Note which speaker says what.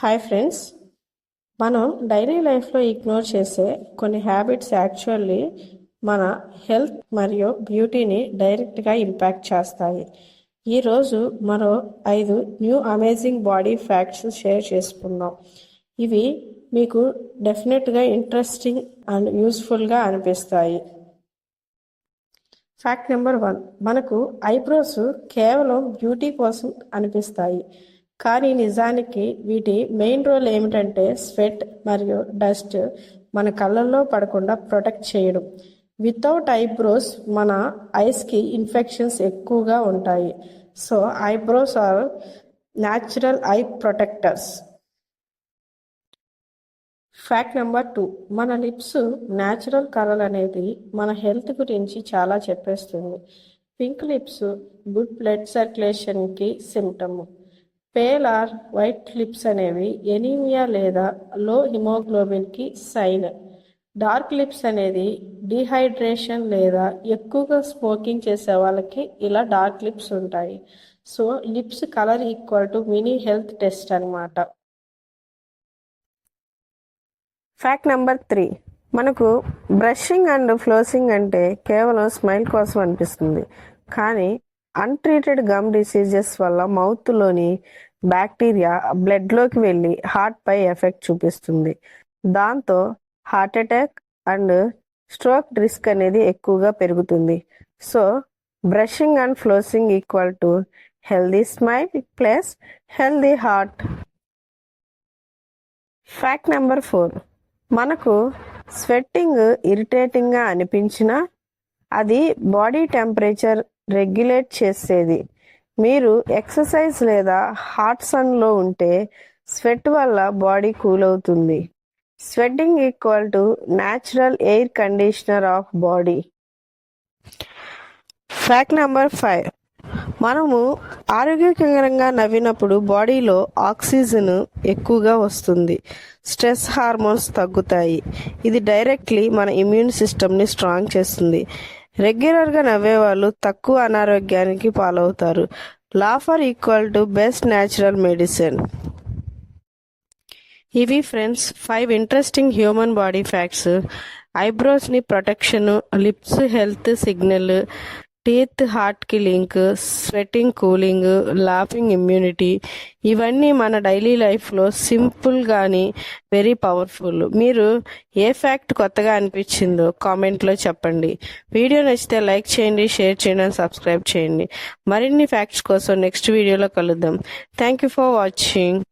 Speaker 1: hi friends మనం daily లైఫ్లో ignore చేసే కొన్ని హ్యాబిట్స్ యాక్చువల్లీ మన హెల్త్ మరియు బ్యూటీని డైరెక్ట్గా ఇంపాక్ట్ చేస్తాయి ఈరోజు మరో ఐదు new amazing body facts share చేసుకుందాం ఇవి మీకు డెఫినెట్గా ఇంట్రెస్టింగ్ అండ్ యూస్ఫుల్గా అనిపిస్తాయి ఫ్యాక్ట్ నెంబర్ వన్ మనకు ఐబ్రోస్ కేవలం బ్యూటీ కోసం అనిపిస్తాయి కానీ నిజానికి వీటి మెయిన్ రోల్ ఏమిటంటే స్వెట్ మరియు డస్ట్ మన కళ్ళల్లో పడకుండా ప్రొటెక్ట్ చేయడం వితౌట్ ఐబ్రోస్ మన ఐస్కి ఇన్ఫెక్షన్స్ ఎక్కువగా ఉంటాయి so eyebrows are natural eye protectors fact number two మన లిప్స్ న్యాచురల్ కలర్ అనేది మన హెల్త్ గురించి చాలా చెప్పేస్తుంది పింక్ లిప్స్ గుడ్ బ్లడ్ సర్క్యులేషన్కి symptom pale or white lips అనేవి ఎనీమియా లేదా లో హిమోగ్లోబిన్కి సైన్ డార్క్ లిప్స్ అనేది డిహైడ్రేషన్ లేదా ఎక్కువగా స్మోకింగ్ చేసే వాళ్ళకి ఇలా డార్క్ లిప్స్ ఉంటాయి so lips colour equal to mini health test అనమాట ఫ్యాక్ట్ నెంబర్ త్రీ మనకు బ్రషింగ్ అండ్ ఫ్లోసింగ్ అంటే కేవలం స్మైల్ కోసం అనిపిస్తుంది కానీ అన్ట్రీటెడ్ గమ్ డిసీజెస్ వల్ల మౌత్లోని బ్యాక్టీరియా బ్లడ్లోకి వెళ్ళి హార్ట్పై ఎఫెక్ట్ చూపిస్తుంది దాంతో heart attack and stroke risk అనేది ఎక్కువగా పెరుగుతుంది so brushing and flossing equal to healthy smile plus healthy heart fact number four మనకు స్వెట్టింగ్ ఇరిటేటింగ్గా అనిపించినా అది బాడీ టెంపరేచర్ రెగ్యులేట్ చేసేది మీరు ఎక్సర్సైజ్ లేదా హాట్ సన్లో ఉంటే స్వెట్ వల్ల బాడీ కూల్ అవుతుంది sweating equal to natural air conditioner of body fact number five మనము ఆరోగ్యకరంగా నవ్వినప్పుడు బాడీలో ఆక్సిజన్ ఎక్కువగా వస్తుంది స్ట్రెస్ హార్మోన్స్ తగ్గుతాయి ఇది డైరెక్ట్లీ మన ఇమ్యూన్ సిస్టమ్ని స్ట్రాంగ్ చేస్తుంది రెగ్యులర్గా నవ్వేవాళ్ళు తక్కువ అనారోగ్యానికి పాలవుతారు laughter equal to best natural medicine ఇవి friends five interesting human body facts ఐబ్రోస్ని protection lips health signal teeth హార్ట్కి link sweating cooling laughing immunity ఇవన్నీ మన డైలీ లైఫ్లో సింపుల్ కానీ వెరీ పవర్ఫుల్ మీరు ఏ ఫ్యాక్ట్ కొత్తగా అనిపించిందో కామెంట్లో చెప్పండి వీడియో నచ్చితే లైక్ చేయండి షేర్ చేయండి అండ్ సబ్స్క్రైబ్ చేయండి మరిన్ని ఫ్యాక్ట్స్ కోసం నెక్స్ట్ వీడియోలో కలుద్దాం థ్యాంక్ యూ ఫర్ వాచింగ్